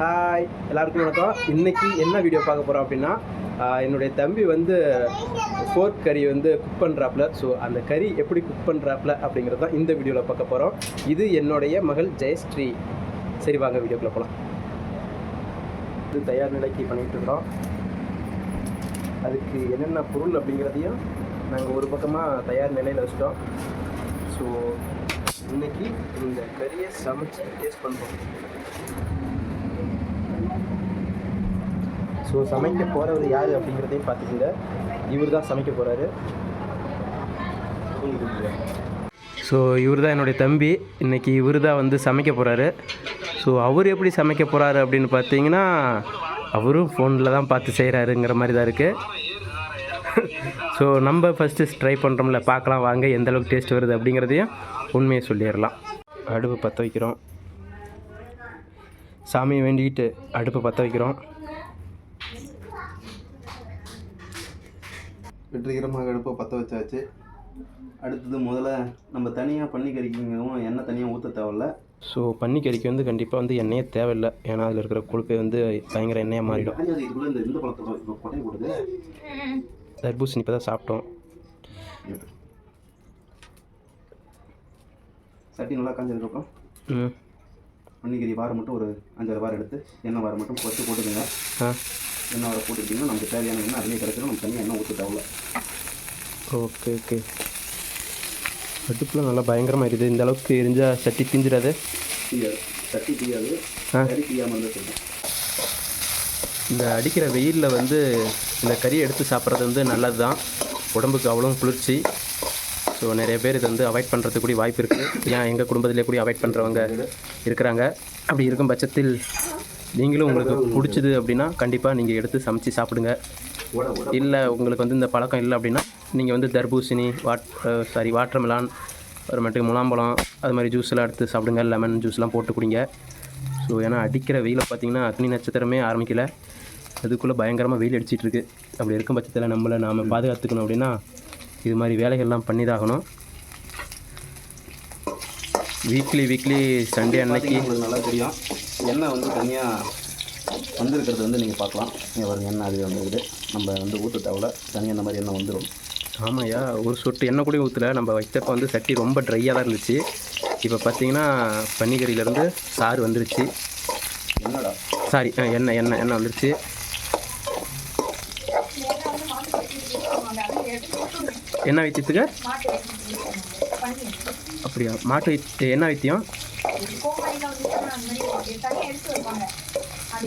Hi எல்லாருக்கும் வணக்கம். இன்னைக்கு என்ன வீடியோ பார்க்க போகிறோம் அப்படின்னா என்னுடைய தம்பி வந்து ஃபோர்க் கறி வந்து குக் பண்ணுறாப்புல ஸோ அந்த கறி எப்படி குக் பண்ணுறாப்புல அப்படிங்கிறது தான் இந்த வீடியோவில் பார்க்க போகிறோம் இது என்னுடைய மகள் ஜெயஸ்ரீ. சரி வாங்க வீடியோக்குள்ளே போகலாம் இது தயார் நிலைக்கு பண்ணிகிட்டு இருக்கிறோம். அதுக்கு என்னென்ன பொருள் அப்படிங்கிறதையும் நாங்கள் ஒரு பக்கமாக தயார் நிலையில் வச்சிட்டோம். ஸோ இன்னைக்கு இந்த கறியை சமைச்சு டேஸ்ட் பண்ணுறோம் ஸோ சமைக்க போகிறவர் யார் அப்படிங்கிறதையும் பார்த்துக்கோங்க. இவர் தான் சமைக்க போகிறாரு ஸோ இவர் தான் என்னுடைய தம்பி. இன்றைக்கி இவர் தான் வந்து சமைக்க போகிறாரு ஸோ அவர் எப்படி சமைக்க போகிறாரு அப்படின்னு பார்த்தீங்கன்னா அவரும் ஃபோனில் தான் பார்த்து செய்கிறாருங்கிற மாதிரி தான் இருக்குது ஸோ நம்ம ஃபஸ்ட்டு ட்ரை பண்ணுறோம்ல பார்க்கலாம் வாங்க எந்த அளவுக்கு டேஸ்ட் வருது அப்படிங்கிறதையும் உண்மையை சொல்லிடலாம். அடுப்பு பற்ற வைக்கிறோம். சாமியை வேண்டிக்கிட்டு அடுப்பை பற்ற வைக்கிறோம். வெற்றிகரமாக அடுப்பை பற்ற வச்சாச்சு. அடுத்தது முதல்ல நம்ம தனியாக கறிக்கவும் எண்ணெய் தனியாக ஊற்ற தேவையில்ல. ஸோ பன்னிக்கறிக்கு வந்து கண்டிப்பாக வந்து எண்ணெயே தேவையில்லை. ஏன்னா அதில் இருக்கிற கொழுப்பே வந்து பயங்கர எண்ணெயாக மாறிடும். இந்த இந்த பழத்தை போடுது. தர்பூசணி இப்போ தான் சாப்பிட்டோம். சட்டி நல்லா காஞ்சதுக்கப்புறம் பன்னிக்கறி வாரம் மட்டும் ஒரு அஞ்சாறு வாரம் எடுத்து எண்ணெய் வாரம் மட்டும் பொறுத்து போட்டுக்கோங்க. ஆ. எண்ணெய் வாரம் போட்டுக்கிட்டிங்கன்னா நமக்கு தேவையான எண்ணெய் அதிலே கிடச்சிடும் நம்ம தனியாக எண்ணெய் ஊற்ற ஓகே ஓகே. அடுப்புலாம் நல்லா பயங்கரமாக இருக்குது. இந்த அளவுக்கு எரிஞ்சால் சட்டி தீஞ்சிடாது? தீயாது. சட்டி தீயாது. ஆ. கறி தீயாமல் இருந்தால் சொல்லுங்கள் இந்த அடிக்கிற வெயிலில் வந்து இந்த கறி எடுத்து சாப்பிட்றது வந்து நல்லது தான் உடம்புக்கு அவ்வளோ குளிர்ச்சி. ஸோ நிறைய பேர் இதை வந்து அவாய்ட் பண்ணுறதுக்கு கூட வாய்ப்பு இருக்குது ஏன் எங்கள் குடும்பத்திலே கூட அவாய்ட் பண்ணுறவங்க இருக்கிறாங்க. அப்படி இருக்கும் பட்சத்தில் நீங்களும் உங்களுக்கு பிடிச்சிது அப்படின்னா கண்டிப்பாக நீங்கள் எடுத்து சமைச்சு சாப்பிடுங்க. இல்லை உங்களுக்கு வந்து இந்த பழக்கம் இல்லை அப்படின்னா நீங்கள் வந்து தர்பூசணி வாட் சாரி வாட்டர் மெலான் அப்புறமேட்டுக்கு முலாம்பழம் அது மாதிரி ஜூஸ் எல்லாம் எடுத்து சாப்பிடுங்க. லெமன் ஜூஸ்லாம் போட்டு குடிங்க. ஸோ ஏன்னா அடிக்கிற வெயிலை பார்த்தீங்கன்னா அக்னி நட்சத்திரமே ஆரம்பிக்கல. அதுக்குள்ளே பயங்கரமாக வெயில் அடிச்சிட்டு இருக்கு. அப்படி இருக்கும் பட்சத்தில் நம்மளை நாம் பாதுகாத்துக்கணும் அப்படின்னா இது மாதிரி வேலைகள்லாம் பண்ணி தான் ஆகணும் வீக்லி வீக்லி சண்டே அன்னைக்கு. உங்களுக்கு நல்லா தெரியும். எண்ணெய் வந்து தனியாக வந்திருக்கிறது வந்து நீங்கள் பார்க்கலாம். இங்கே பாருங்க எண்ணெய் அது வந்துருக்குது நம்ம வந்து ஊற்ற தேவையில்ல. தனியாக இந்த மாதிரி எண்ணெய் வந்துடும் ஆமாய்யா ஒரு சொட்டு எண்ணெய் கூட ஊற்றல நம்ம வச்சப்போ வந்து சட்டி ரொம்ப ட்ரையாக தான் இருந்துச்சு. இப்போ பார்த்தீங்கன்னா பன்னிக்கறியிலேருந்து சாறு வந்துருச்சு. என்னடா? சாரி எண்ணெய் எண்ணெய் எண்ணெய் வந்துருச்சு. என்ன வைத்தியத்துக்கு அப்படியா? மாட்டு வைத்தியம் என்ன வைத்தியம்?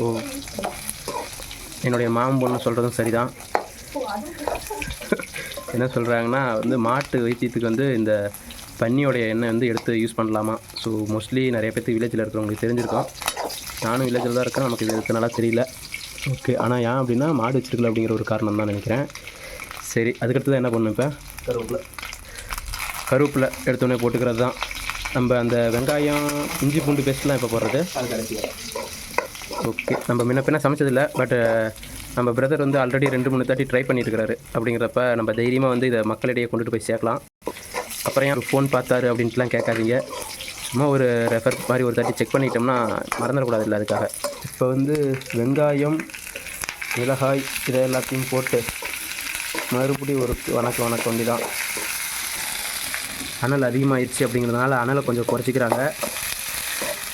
ஓ. என்னுடைய மாமன் பொண்ணு சொல்கிறதும் சரிதான். என்ன சொல்கிறாங்கன்னா வந்து மாட்டு வைத்தியத்துக்கு வந்து இந்த பன்னியோடைய எண்ணெய் வந்து எடுத்து யூஸ் பண்ணலாமா? ஸோ மோஸ்ட்லி நிறைய பேர்த்து வில்லேஜில் இருக்கிறவங்களுக்கு தெரிஞ்சிருக்கோம். நானும் வில்லேஜில் தான் இருக்கேன். நமக்கு இது நல்லா தெரியல. ஓகே ஆனால் ஏன் அப்படின்னா மாடு வச்சிருக்கல அப்படிங்கிற ஒரு காரணம் தான் நினைக்கிறேன். சரி அதுக்கடுத்து தான் என்ன பண்ணணும் இப்போ? கருவேப்பிலை எடுத்தோடனே போட்டுக்கிறது தான். நம்ம அந்த வெங்காயம் இஞ்சி பூண்டு பேஸ்ட்லாம் இப்போ போடுறது. ஓகே நம்ம முன்ன பின்ன சமைச்சதில்ல பட் நம்ம பிரதர் வந்து ஆல்ரெடி ரெண்டு மூணு தாட்டி ட்ரை பண்ணியிருக்கிறாரு அப்படிங்கிறப்ப நம்ம தைரியமாக வந்து இதை மக்களிடையே கொண்டுட்டு போய் சேர்க்கலாம். அப்புறம் ஏன் ஃபோன் பார்த்தாரு அப்படின்ட்டுலாம் கேட்காதீங்க. சும்மா ஒரு ரெஃபர் மாதிரி ஒரு தாட்டி செக் பண்ணிட்டோம்னா மறந்துடக்கூடாது இல்லை அதுக்காக. இப்போ வந்து வெங்காயம் மிளகாய் இதை எல்லாத்தையும் போட்டு மறுபடியும் ஒரு வணக்கம் வணக்கம் ஒண்டி தான் அனல் அதிகமாகிடுச்சு அப்படிங்கிறதுனால அனலை கொஞ்சம் குறைச்சிக்கிறாங்க.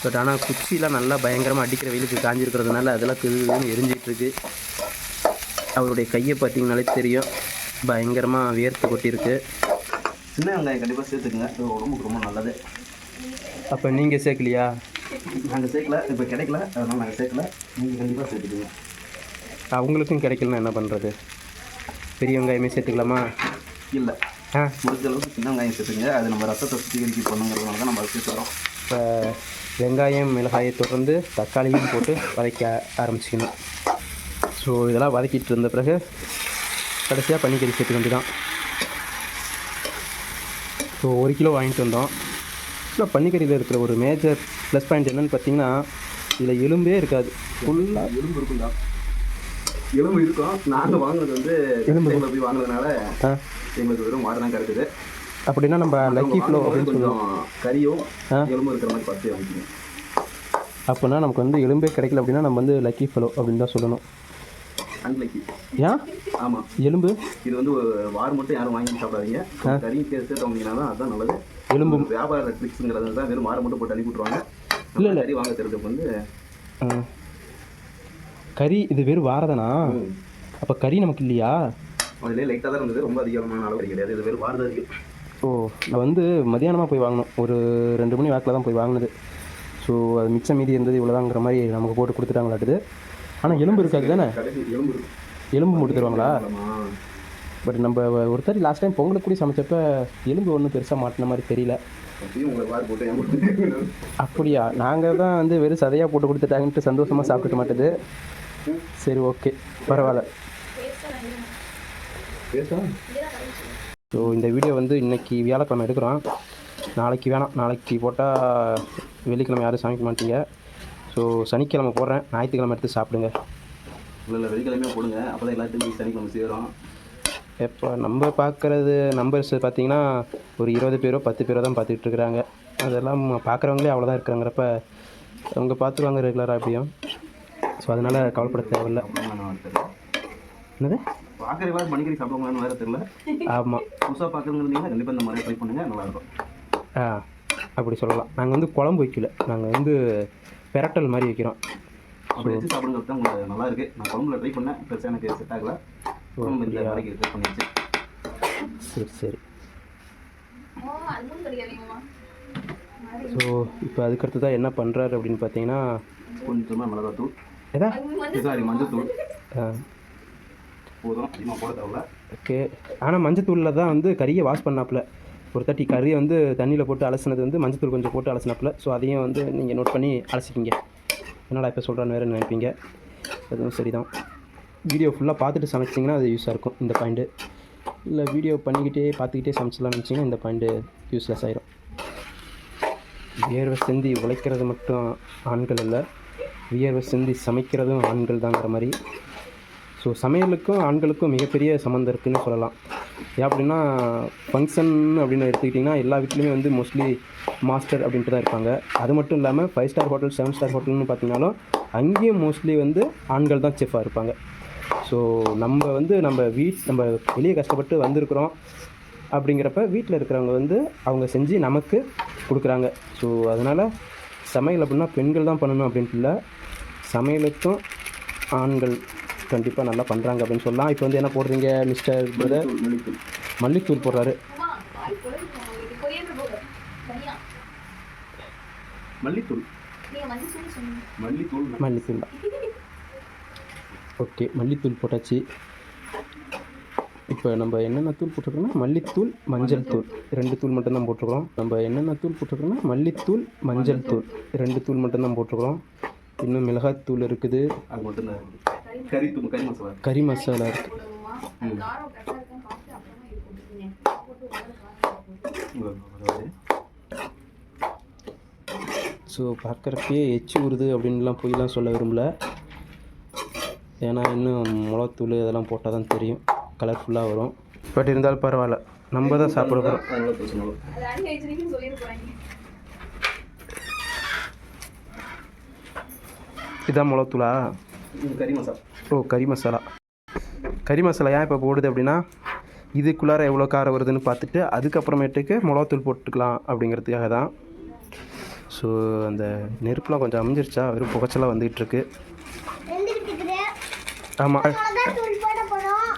பட் ஆனால் குச்சிலாம் நல்லா பயங்கரமாக அடிக்கிற வெயிலுக்கு காஞ்சிருக்கிறதுனால அதெல்லாம் திருன்னு எரிஞ்சிட்டு இருக்கு அவருடைய கையை பார்த்தீங்கனாலே தெரியும். பயங்கரமாக வியர்த்து கொட்டியிருக்கு. சின்ன வெங்காயம் கண்டிப்பாக சேர்த்துக்குங்க. உடம்புக்கு ரொம்ப நல்லது. அப்போ நீங்கள் சேர்க்கலையா? நாங்கள் சேர்க்கல. இப்போ கிடைக்கல. அதனால் நாங்கள் சேர்க்கல. நீங்கள் கண்டிப்பாக சேர்த்துக்குங்க. அவங்களுக்கும் கிடைக்கலனா என்ன பண்ணுறது பெரிய வெங்காயமே சேர்த்துக்கலாமா? இல்லை. முடிஞ்ச அளவுக்கு சின்ன வெங்காயம் சேர்த்துங்க அது நம்ம ரத்தத்தை சுத்திகரிப்பு பண்ணுங்கிறதுனால தான் நம்ம அதை சேர்த்து வரோம். இப்போ வெங்காயம் மிளகாயை தொடர்ந்து தக்காளியும் போட்டு வதக்க ஆரம்பிச்சிக்கணும். ஸோ இதெல்லாம் வதக்கிட்டு இருந்த பிறகு கடைசியாக பன்னிக்கறி சேர்த்துக்க வேண்டியதான் ஸோ ஒரு கிலோ வாங்கிட்டு வந்தோம். இல்லை பன்னிக்கறியில் இருக்கிற ஒரு மேஜர் ப்ளஸ் பாயிண்ட் என்னன்னு பார்த்தீங்கன்னா இதில் எலும்பே இருக்காது. ஃபுல்லாக எலும்பு இருக்கும்டா. எலும்பு இருக்கும். நாங்கள் வாங்கினது வந்து எலும்பு. போய் வாங்கினதுனால எங்களுக்கு வெறும் வாடை தான் கிடைக்குது அப்படின்னா நம்ம லக்கி ஃப்ளோ அப்படின்னு சொல்லுவோம். கொஞ்சம் கறியும். எலும்பு இருக்கிற மாதிரி பார்த்து வாங்கிக்கோங்க அப்போனா நமக்கு வந்து எலும்பே கிடைக்கல அப்படின்னா நம்ம வந்து லக்கி ஃபெலோ அப்படின்னு தான் சொல்லணும். அன்லைக்கி ஏன் ஆமாம் எலும்பு? இது வந்து ஒரு வார் மட்டும் யாரும் வாங்கி சாப்பிடாதீங்க. கறியும் சேர்த்து வாங்கினா தான் அதுதான் நல்லது. எலும்பு வியாபார ட்ரிக்ஸுங்கிறது தான் வெறும் வாரம் மட்டும் போட்டு அனுப்பி விட்ருவாங்க இல்ல, இல்ல. கறி வாங்க தெரிஞ்சதுக்கு வந்து. கறி இது வெறும் வாரதானா? அப்போ கறி நமக்கு இல்லையா? அதுலேயே லைட்டாக தான் இருந்தது. ரொம்ப அதிகமான அளவு கிடையாது இது வாரம் தான் அதிகம் ஓ நான் வந்து மதியானமாக போய் வாங்கினோம். ஒரு ரெண்டு மணி வாக்கில் தான் போய் வாங்கினது. ஸோ அது மிச்சம் மீதி இருந்தது இவ்வளோதாங்கிற மாதிரி நமக்கு போட்டு கொடுத்துட்டாங்களாட்டுது. ஆனால் எலும்பு இருக்காது தானே? எலும்பு இருக்கு. எலும்பு போட்டு தருவாங்களா. பட் நம்ம ஒருத்தர் லாஸ்ட் டைம் பொங்கலுக்கு கூடி சமைச்சப்ப எலும்பு ஒன்றும் பெருசாக மாட்டின மாதிரி தெரியல. அப்படியா? நாங்கள் தான் வந்து வெறும் சதையாக போட்டு கொடுத்துட்டாங்கன்ட்டு சந்தோஷமாக சாப்பிட்டுக்க மாட்டேது. சரி ஓகே பரவாயில்ல. ஸோ இந்த வீடியோ வந்து இன்னைக்கு வியாழக்கிழமை எடுக்கிறோம். நாளைக்கு வேணாம். நாளைக்கு போட்டால் வெள்ளிக்கிழமை யாரும் சமைக்க மாட்டீங்க. ஸோ சனிக்கிழமை போடுறேன். ஞாயிற்றுக்கிழமை எடுத்து சாப்பிடுங்க. இல்லை இல்லை வெள்ளிக்கிழமையே போடுங்க. அப்போ தான் எல்லாத்தையும் சனிக்கிழமை சேரும் எப்போ நம்ம பார்க்குறது நம்பர்ஸ் பார்த்தீங்கன்னா ஒரு இருபது பேரோ பத்து பேரோ தான் பார்த்துட்டு இருக்கிறாங்க. அதெல்லாம் பார்க்குறவங்களே அவ்வளோதான் இருக்கிறாங்கிறப்ப அவங்க பார்த்துருவாங்க ரெகுலராக எப்படியும். ஸோ அதனால் கவலைப்பட தேவையில்ல. என்னது? பார்க்குற வேறு மணிக்கறி சாப்பிடுவாங்கன்னு வேறு தெரியல. ஆமாம் புதுசாக பார்க்குறதுங்கன்னா கண்டிப்பாக இந்த மாதிரி ட்ரை பண்ணுங்கள் நல்லாயிருக்கும். ஆ அப்படி சொல்லலாம். நாங்கள் வந்து குழம்பு வைக்கல. நாங்கள் வந்து பெரட்டல் மாதிரி வைக்கிறோம். அப்படி வச்சு சாப்பிடுங்கிறது தான் உங்களுக்கு நல்லா இருக்கு நான் குழம்புல ட்ரை பண்ணேன். பெருசாக எனக்கு செட் ஆகல. குழம்பு இந்த வரைக்கும் ட்ரை பண்ணிடுச்சு சரி சரி. ஸோ இப்போ அதுக்கடுத்து தான் என்ன பண்ணுறாரு அப்படின்னு பார்த்தீங்கன்னா கொஞ்சமாக மிளகாத்தூள். எதா? சாரி மஞ்சத்தூள். ஆ. போதும். அதிகமாக போட தேவையில்ல. ஓகே ஆனால் மஞ்சத்தூளில் தான் வந்து கறியை வாஷ் பண்ணாப்புல. ஒரு தட்டி கறியை வந்து தண்ணியில் போட்டு அலசினது வந்து மஞ்சத்தூள் கொஞ்சம் போட்டு அலசினாப்புல. ஸோ அதையும் வந்து நீங்கள் நோட் பண்ணி அலசிக்கிங்க. என்னடா இப்போ சொல்கிறேன்னு வேறு நினைப்பீங்க. அதுவும் சரி தான் வீடியோ ஃபுல்லாக பார்த்துட்டு சமைச்சிங்கன்னா அது யூஸாக இருக்கும். இந்த பாயிண்ட்டு இல்லை வீடியோ பண்ணிக்கிட்டே பார்த்துக்கிட்டே சமைச்சலாம்னு நினச்சிங்கன்னா இந்த பாயிண்ட்டு யூஸ்லெஸ் ஆயிரும். வியர்வை சிந்தி உழைக்கிறது மட்டும் ஆண்கள் இல்லை வியர்வை சிந்தி சமைக்கிறதும் ஆண்கள் தாங்கிற மாதிரி. ஸோ சமையலுக்கும் ஆண்களுக்கும் மிகப்பெரிய சம்மந்தம் இருக்குதுன்னு சொல்லலாம். ஏன் அப்படின்னா ஃபங்க்ஷன் அப்படின்னு எடுத்துக்கிட்டிங்கன்னா எல்லா வீட்லேயுமே வந்து மோஸ்ட்லி மாஸ்டர் அப்படின்ட்டு தான் இருப்பாங்க. அது மட்டும் இல்லாமல் five star hotel seven star ஹோட்டல்னு பார்த்தீங்கன்னாலும் அங்கேயும் மோஸ்ட்லி வந்து ஆண்கள் தான் செஃபாக இருப்பாங்க. ஸோ நம்ம வந்து நம்ம வீட் நம்ம வெளியே கஷ்டப்பட்டு வந்திருக்கிறோம் அப்படிங்கிறப்ப வீட்டில் இருக்கிறவங்க வந்து அவங்க செஞ்சு நமக்கு கொடுக்குறாங்க. ஸோ அதனால் சமையல் அப்படின்னா பெண்கள் தான் பண்ணணும் அப்படின்ட்டு இல்லை. சமையலுக்கும் ஆண்கள் கண்டிப்பாக நல்லா பண்ணுறாங்க அப்படின்னு சொல்லலாம். இப்போ வந்து என்ன போடுறீங்க மிஸ்டர் பிரதர் தூள், மல்லித்தூள். போடுறாரு. மல்லித்தூள். மல்லித்தூள். மல்லித்தூள். ஓகே மல்லித்தூள் போட்டாச்சு. இப்போ நம்ம என்னென்ன தூள் போட்டிருக்கோம்னா மல்லித்தூள் மஞ்சள் தூள். ரெண்டு தூள் மட்டும்தான் போட்டிருக்கிறோம். நம்ம என்னென்ன தூள் போட்டிருக்கோம்னா மல்லித்தூள் மஞ்சள் தூள். ரெண்டு தூள் மட்டும்தான் போட்டிருக்கிறோம். இன்னும் மிளகாத்தூள் இருக்குது. அது மட்டும் தான் இருக்குது. கறி மசாலா. கறி மசாலா ஸோ பார்க்குறப்பே எச்சி ஊறுது அப்படின்லாம் போய்லாம் சொல்ல விரும்பல. ஏன்னா இன்னும் மிளகாத்தூள் இதெல்லாம் போட்டால் தான் தெரியும். கலர்ஃபுல்லாக வரும். பட் இருந்தாலும் பரவாயில்ல. நம்ம தான் சாப்பிட போகிறோம் இதான் மிளகாத்தூளா? கறி மசாலா. ஓ கறி மசாலா. கறி மசாலா ஏன் இப்போ போடுது அப்படின்னா இதுக்குள்ளார எவ்வளோ காரம் வருதுன்னு பார்த்துட்டு அதுக்கப்புறமேட்டுக்கு மிளகாத்தூள் போட்டுக்கலாம் அப்படிங்கிறதுக்காக தான். ஸோ அந்த நெருப்புலாம் கொஞ்சம் அமைஞ்சிருச்சா? வெறும் புகைச்சலாக வந்துகிட்டு இருக்கு ஆமாம்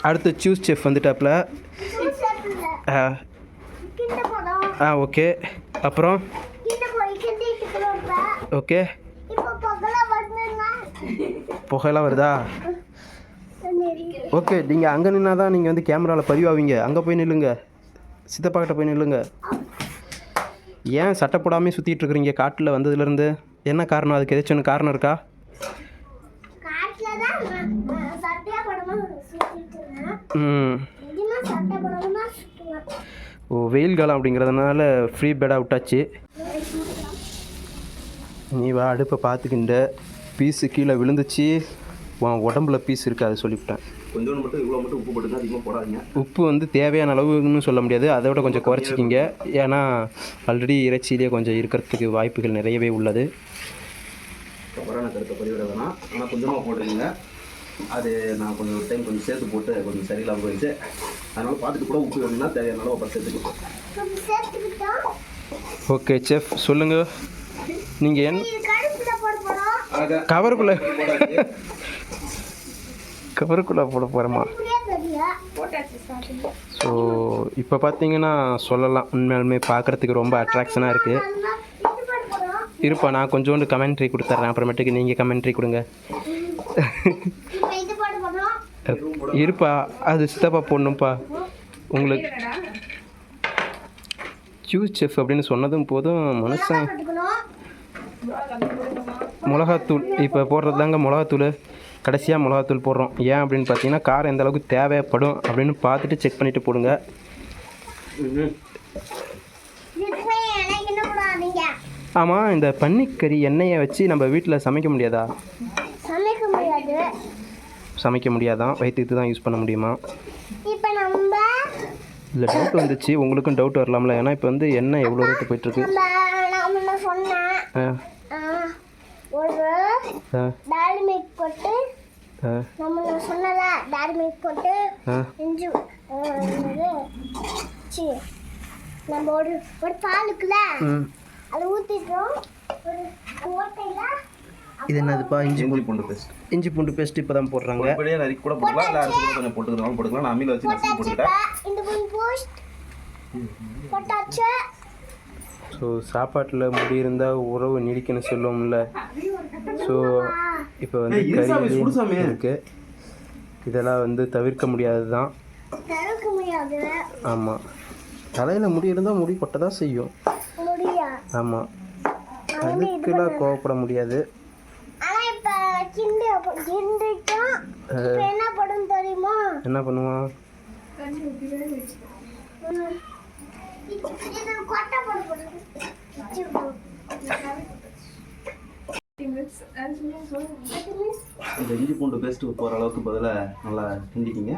அடுத்து சூஸ் செஃப் வந்துட்டாப்புல. ஆ, ஓகே. அப்புறம்? ஓகே. புகையெல்லாம் வருதா? ஓகே நீங்கள் அங்கே நின்னா தான் நீங்கள் வந்து கேமராவில் பதிவாவீங்க. அங்கே போய் நில்லுங்க. சித்தப்பா கிட்ட போய் நில்லுங்க. ஏன் சட்டை போடாமல் சுற்றிட்டு இருக்கிறீங்க? காட்டில் வந்ததுலேருந்து என்ன காரணம்? அதுக்கு ஏதாச்சும் ஒன்று காரணம் இருக்கா? ம். ஓ வெயில் காலம் அப்படிங்கிறதுனால ஃப்ரீ பெடாக விட்டாச்சு. நீ வா அடுப்பை பார்த்துக்கிண்ட. பீஸு கீழே விழுந்துச்சு. உன் உடம்புல பீஸ் இருக்குது சொல்லிவிட்டேன். கொஞ்சோண்டு மட்டும் இவ்வளோ மட்டும் உப்பு போட்டுங்க அதிகமாக போடாதீங்க. உப்பு வந்து தேவையான அளவுன்னு சொல்ல முடியாது. அதை விட கொஞ்சம் குறைச்சிக்கிங்க. ஏன்னா ஆல்ரெடி இறைச்சியிலே கொஞ்சம் இருக்கிறதுக்கு வாய்ப்புகள் நிறையவே உள்ளது. தவறான கருத்தை பதிவிட வேணாம். ஆனால் கொஞ்சமாக போட்டுருங்க அது நான் கொஞ்சம் டைம் கொஞ்சம் சேர்த்து போட்டு கொஞ்சம் சரியில்லாமல் போயிடுச்சு. அதனால் பார்த்துட்டு கூட உப்பு வேணும்னா தேவையான அளவு கொஞ்சம் சேர்த்துக்கிட்டோம். ஓகே செஃப் சொல்லுங்கள் நீங்கள் என் இது கடுப்புல போட போறோம். கவருக்குள்ளே. கவருக்குள்ளே போட போகிறோமா ஸோ இப்போ பார்த்தீங்கன்னா சொல்லலாம். உண்மையாலுமே பார்க்குறதுக்கு ரொம்ப அட்ராக்ஷனாக இருக்குது இருப்பா நான் கொஞ்சோண்டு கமெண்ட்ரி கொடுத்துட்றேன் அப்புறமேட்டுக்கு நீங்கள் கமெண்ட்ரி கொடுங்க. இருப்பா அது சித்தப்பா போடணும்ப்பா உங்களுக்கு சூஸ் செஃப் அப்படின்னு சொன்னதும் போதும் மனுஷன் மிளகாத்தூள் இப்போ போடுறது தாங்க மிளகாத்தூள். கடைசியாக மிளகாத்தூள் போடுறோம். ஏன் அப்படின்னு பார்த்தீங்கன்னா காரம் எந்த அளவுக்கு தேவைப்படும் அப்படின்னு பார்த்துட்டு செக் பண்ணிவிட்டு போடுங்க. ஆமாம் இந்த பன்னிக்கறி எண்ணெயை வச்சு நம்ம வீட்டில் சமைக்க முடியாதா? சமைக்க முடியாது சமைக்க முடியாதான். வயிற்றுக்கு தான் யூஸ் பண்ண முடியுமா? இப்போ நம்ம இல்லை டவுட் வந்துச்சு. உங்களுக்கும் டவுட் வரலாம்ல. ஏன்னா இப்போ வந்து எண்ணெய் எவ்வளோ ரேட்டு போயிட்டுருக்கு நம்ம நான் முன்ன சொன்னேன் ஆ ஆ, ஒரு ஆ டால் மில்க் போட்டு நம்ம சொன்னல டால் மில்க் போட்டு இஞ்சி சி நம்ம ஒரு ஒரு பாலுக்குல அதை ஊற்றிட்டோம் ஒரு ஓட்டையில் இது என்னதுப்பா இஞ்சி? இஞ்சி பூண்டு பேஸ்ட் இஞ்சி பூண்டு பேஸ்ட் இப்போ தான் போடுறாங்க. இப்படியே நறுக்கி கூட போட்டுக்கலாம். இல்லை அரைச்சி கூட கொஞ்சம் போட்டுக்கலாம். போட்டுக்கலாம். நான் அம்மியில் வச்சு நசுக்கி இப்ப இந்த பூண்டு போஸ்ட் போட்டாச்சு. ஸோ சாப்பாட்டில் முடி இருந்தால் உறவு நீடிக்கணும் சொல்லுவோம்ல. ஸோ இப்போ வந்து. கறி இருக்கு இதெல்லாம் வந்து தவிர்க்க முடியாதது தான் முடியாது ஆமாம் தலையில் முடி இருந்தால் முடி கொட்ட தான் செய்யும் ஆமாம் அதுக்கெல்லாம் கோவப்பட முடியாது ஆனா இப்ப கிண்டி கிண்டிட்டோம் இப்ப என்ன படும் தெரியுமா என்ன பண்ணுவான் கொட்டை போடுது இந்த இஞ்சி பூண்டு பேஸ்ட் போகிற அளவுக்கு பதிலாக நல்லா கிண்டிக்கிங்க.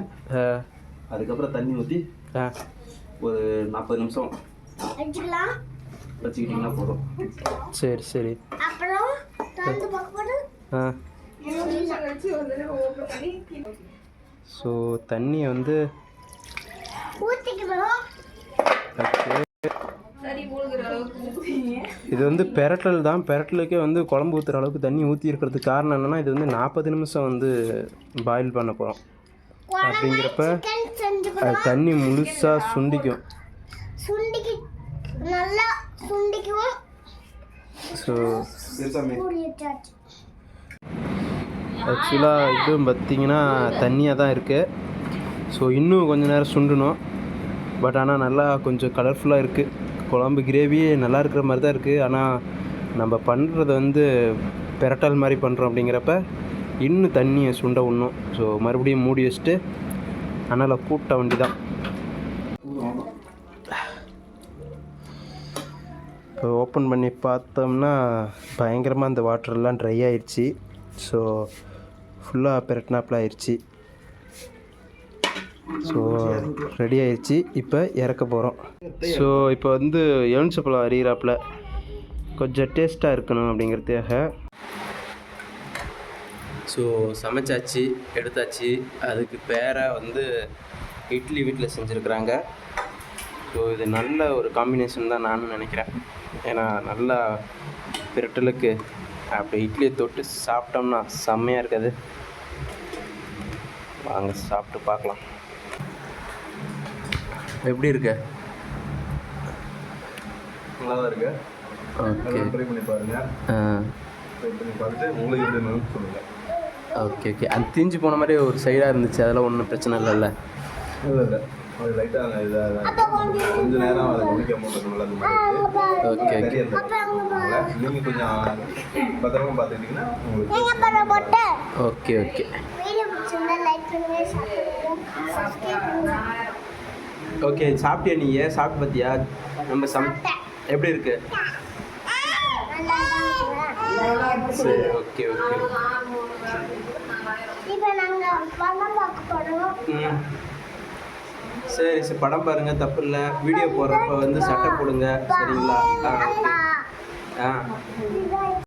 அதுக்கப்புறம் தண்ணி ஊற்றி ஆ. ஒரு நாற்பது நிமிஷம் வச்சுக்கிட்டிங்கன்னா போதும். சரி சரி. ஸோ தண்ணியை வந்து ஊற்றிக்கணும் ஓகே இது வந்து பெரட்டல் தான். பெரட்டலுக்கே வந்து குழம்பு ஊற்றுற அளவுக்கு தண்ணி ஊற்றி இருக்கிறதுக்கு காரணம் என்னென்னா இது வந்து நாற்பது நிமிஷம் வந்து பாயில் பண்ண போகிறோம் அப்படிங்கிறப்ப அது தண்ணி முழுசாக சுண்டிக்கும். ஸோ ஆக்சுவலாக இதுவும் பார்த்தீங்கன்னா தண்ணியாக தான் இருக்குது ஸோ இன்னும் கொஞ்சம் நேரம் சுண்டணும். பட் ஆனால் நல்லா கொஞ்சம் கலர்ஃபுல்லாக இருக்குது குழம்பு கிரேவியே நல்லா இருக்கிற மாதிரி தான் இருக்குது ஆனால் நம்ம பண்ணுறது வந்து பெரட்டல் மாதிரி பண்ணுறோம் அப்படிங்கிறப்ப இன்னும் தண்ணியை சுண்ட விடணும். ஸோ மறுபடியும் மூடி வச்சுட்டு அதனால் கூட்ட வண்டி தான் இப்போ ஓப்பன் பண்ணி பார்த்தோம்னா பயங்கரமாக அந்த வாட்டர்லாம் ட்ரை ஆயிடுச்சு ஸோ ஃபுல்லாக பெரட்டினாப்பில் ஆயிடுச்சு ஸோ ரெடி ஆயிடுச்சு இப்போ இறக்க போகிறோம் ஸோ இப்போ வந்து எலுமிச்சப்பழம் அறிகிறாப்புல கொஞ்சம் டேஸ்ட்டாக இருக்கணும் அப்படிங்கிறதுக்காக. ஸோ சமைச்சாச்சு எடுத்தாச்சு. அதுக்கு பேராக வந்து இட்லி வீட்டில் செஞ்சுருக்குறாங்க. ஸோ இது நல்ல ஒரு காம்பினேஷன் தான் நானும் நினைக்கிறேன். ஏன்னா நல்லா பிரட்டலுக்கு அப்படி இட்லியை தொட்டு சாப்பிட்டோம்னா செம்மையாக இருக்காது. வாங்க சாப்பிட்டு பார்க்கலாம். எப்படி இருக்கு? நல்லா தான் இருக்கு ஓகே ட்ரை பண்ணி பாருங்கள் ட்ரை பண்ணி பார்த்துட்டு உங்களுக்கு எப்படி சொல்லுங்கள் ஓகே ஓகே அது தீஞ்சு போன மாதிரி ஒரு சைடாக இருந்துச்சு. அதெல்லாம் ஒன்றும் பிரச்சனை இல்லைல்ல? இல்லை இல்லை. அது லைட்டாக இதாக கொஞ்ச நேரம் அதை அந்த மாதிரி ஓகே நீங்கள் கொஞ்சம் பத்திரமா பார்த்துக்கிட்டிங்கன்னா உங்களுக்கு ஓகே ஓகே ஓகே சாப்பிட்டியா நீ? சாப்பிட்டு பார்த்தியா நம்ம சம் எப்படி இருக்கு? சரி ஓகே ஓகே. சரி சரி படம் பாருங்க தப்பு இல்லை. வீடியோ போடுறப்ப வந்து சட்டை போடுங்க சரிங்களா? ஆ.